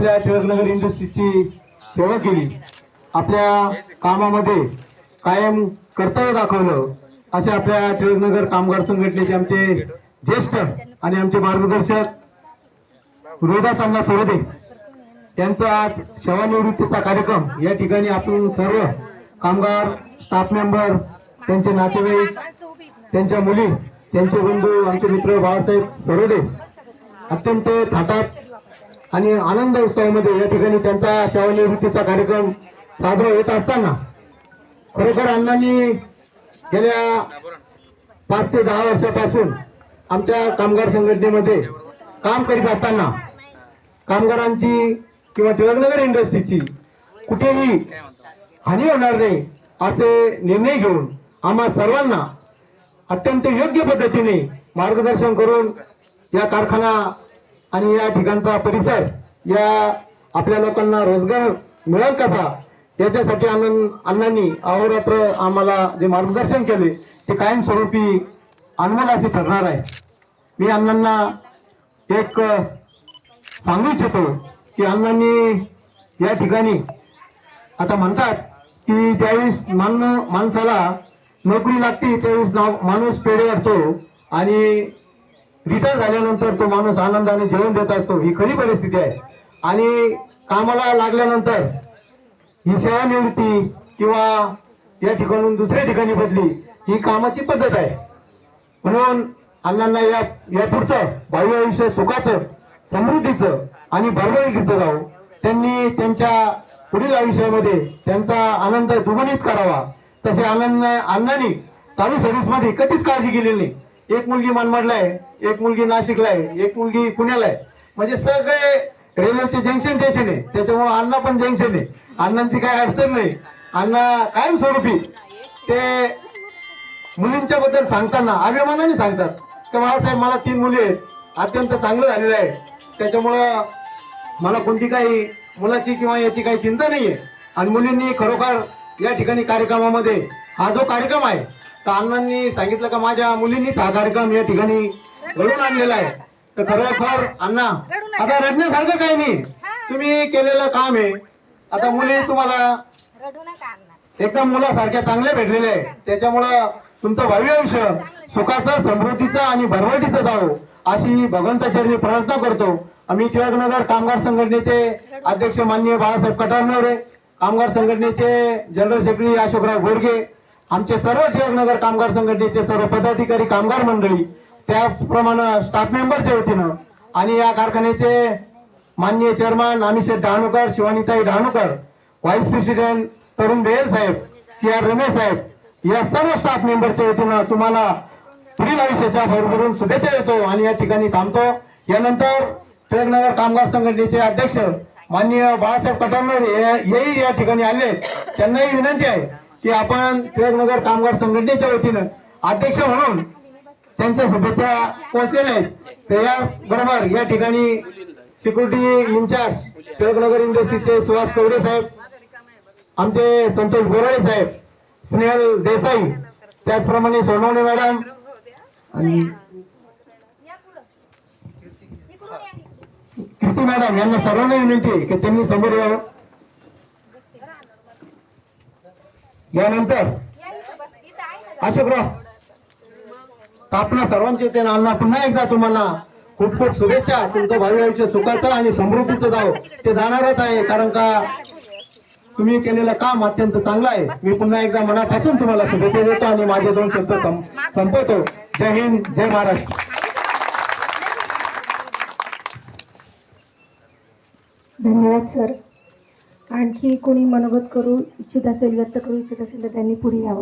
आपल्या टिळकनगर इंडस्ट्रीची सेवा केली. आपल्या कामामध्ये कायम कर्तव्य दाखवलं. असे आपल्या टिळकनगर कामगार संघटनेचे आमचे ज्येष्ठ आणि आमचे मार्गदर्शक रोहिदास अण्णा सरोदे यांचा आज सेवानिवृत्तीचा कार्यक्रम या ठिकाणी आपण सर्व कामगार स्टाफ मेंबर त्यांचे नातेवाईक त्यांच्या मुली त्यांचे बंधू आमचे मित्र बाळासाहेब सरोदे अत्यंत थाटात आणि आनंद उत्सवामध्ये या ठिकाणी त्यांचा सेवानिवृत्तीचा कार्यक्रम साजरा होत असताना खरोखर अण्णांनी गेल्या पाच ते दहा वर्षापासून आमच्या कामगार संघटनेमध्ये काम करीत असताना कामगारांची किंवा टिळकनगर इंडस्ट्रीची कुठेही हानी होणार नाही असे निर्णय घेऊन आम्हा सर्वांना अत्यंत योग्य पद्धतीने मार्गदर्शन करून या कारखाना आणि या ठिकाणचा परिसर या आपल्या लोकांना रोजगार मिळेल कसा? याच्यासाठी आनंद अण्णांनी अहोरात्र आम्हाला जे मार्गदर्शन केले ते कायमस्वरूपी अनमोल असे ठरणार आहे. मी अण्णांना एक सांगू इच्छितो की अण्णांनी या ठिकाणी आता म्हणतात की ज्यावेळेस मान माणसाला नोकरी लागते त्यावेळेस नाव माणूस पेढे वाढतो आणि रिटायर झाल्यानंतर तो माणूस आनंदाने जेवण देत असतो. ही खरी परिस्थिती आहे. आणि कामाला लागल्यानंतर ही सेवानिवृत्ती किंवा या ठिकाणून दुसऱ्या ठिकाणी बदली ही कामाची पद्धत आहे. म्हणून अण्णांना या या पुढचं भावी आयुष्य सुखाचं समृद्धीचं आणि भरभराटीचं जावं. त्यांनी त्यांच्या पुढील आयुष्यामध्ये त्यांचा आनंद दुगुणित करावा. तसे आनंद अण्णांनी चालू सर्व्हिसमध्ये कधीच काळजी केलेली नाही. एक मुलगी मनमाडला आहे एक मुलगी नाशिकला आहे एक मुलगी पुण्याला आहे म्हणजे सगळे रेल्वेचे जंक्शन स्टेशन आहे. त्याच्यामुळे अण्णा पण जंक्शन आहे. अण्णांची काही अडचण नाही. अण्णा कायमस्वरूपी ते मुलींच्या बद्दल सांगताना अभिमानाने सांगतात. की बाळासाहेब मला तीन मुली आहेत. अत्यंत चांगलं झालेलं आहे. त्याच्यामुळं मला कोणती काही मुलाची किंवा याची काही चिंता नाही आहे आणि मुलींनी खरोखर या ठिकाणी कार्यक्रमामध्ये हा जो कार्यक्रम आहे तर अण्णांनी सांगितलं का माझ्या मुलींनी हा कार्यक्रम या ठिकाणी घडून आणलेला आहे. तर खरोखर अण्णा आता रडण्यासारखं काही नाही. तुम्ही केलेलं काम आहे. आता मुली तुम्हाला एकदम मुलासारख्या चांगल्या भेटलेल्या आहे. त्याच्यामुळं तुमचं भावी आयुष्य सुखाचं समृद्धीचं आणि भरभराटीचं जावं अशी भगवंताचरणी प्रार्थना करतो. आम्ही टिळकनगर कामगार संघटनेचे अध्यक्ष माननीय बाळासाहेब कटारनवरे कामगार संघटनेचे जनरल सेक्रेटरी अशोकराव बोरगे आमचे सर्व टिळकनगर कामगार संघटनेचे सर्व पदाधिकारी कामगार मंडळी त्याचप्रमाणे स्टाफ मेंबरच्या वतीनं आणि या कारखान्याचे माननीय चेअरमन अमिषेठ डहाणूकर शिवानीताई डहाणूकर व्हाईस प्रेसिडेंट तरुण बेल साहेब सी आर रमेश साहेब या सर्व स्टाफ मेंबरच्या वतीनं तुम्हाला पुढील आयुष्याच्या भरभरून शुभेच्छा देतो आणि या ठिकाणी थांबतो. यानंतर टिळकनगर कामगार संघटनेचे अध्यक्ष माननीय बाळासाहेब कटारनवर हेही या ठिकाणी आले त्यांनाही विनंती आहे. की आपण टिळकनगर कामगार संघटनेच्या वतीनं अध्यक्ष म्हणून त्यांच्या शुभेच्छा पोहोचलेल्या आहेत. तर या बरोबर या ठिकाणी सिक्युरिटी इन्चार्ज टिळकनगर इंडस्ट्रीचे सुहास कवडे साहेब आमचे संतोष बोराळे साहेब स्नेहल देसाई त्याचप्रमाणे सोनवणे मॅडम आणि कीर्ती मॅडम यांना सर्वांना विनंती आहे की त्यांनी समोर यावं. यानंतर या अशोकराव आपणा सर्वांचे ते नाना पुन्हा एकदा तुम्हाला खूप खूप शुभेच्छा. तुमचं भावी सुखाचं आणि समृद्धीचं जाऊ ते जाणारच आहे कारण का तुम्ही केलेलं काम अत्यंत चांगलं आहे. मी पुन्हा एकदा मनापासून तुम्हाला शुभेच्छा देतो आणि माझे दोन शब्द संपवतो. जय हिंद जय महाराष्ट्र. धन्यवाद सर. आणखी कोणी मनोगत करू इच्छित असेल व्यक्त करू इच्छित असेल तर त्यांनी पुढे यावं.